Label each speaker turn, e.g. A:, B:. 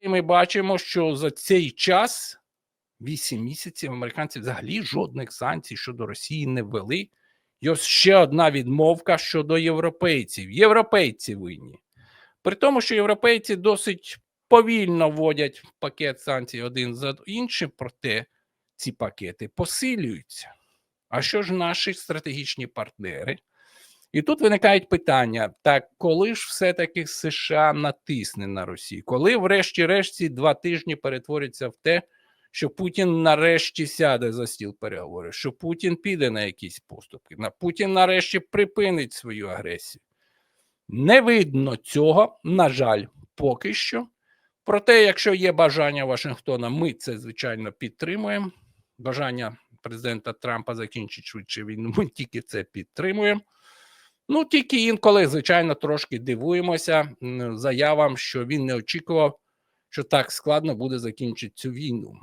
A: І ми бачимо, що за цей час, 8 місяців, американці взагалі жодних санкцій щодо Росії не ввели. І ось ще одна відмовка щодо європейців. Європейці винні. При тому, що європейці досить повільно вводять пакет санкцій один за іншим, проте ці пакети посилюються. А що ж наші стратегічні партнери? І тут виникають питання: так коли ж все-таки США натисне на Росію? Коли, врешті-решт, ці два тижні перетворяться в те, що Путін нарешті сяде за стіл переговорів, що Путін піде на якісь поступки, на Путін нарешті припинить свою агресію. Не видно цього, на жаль, поки що. Проте, якщо є бажання Вашингтона, ми це звичайно підтримуємо. Бажання президента Трампа закінчити швидше війну, ми тільки це підтримуємо. Ну, тільки інколи, звичайно, трошки дивуємося заявам, що він не очікував, що так складно буде закінчити цю війну.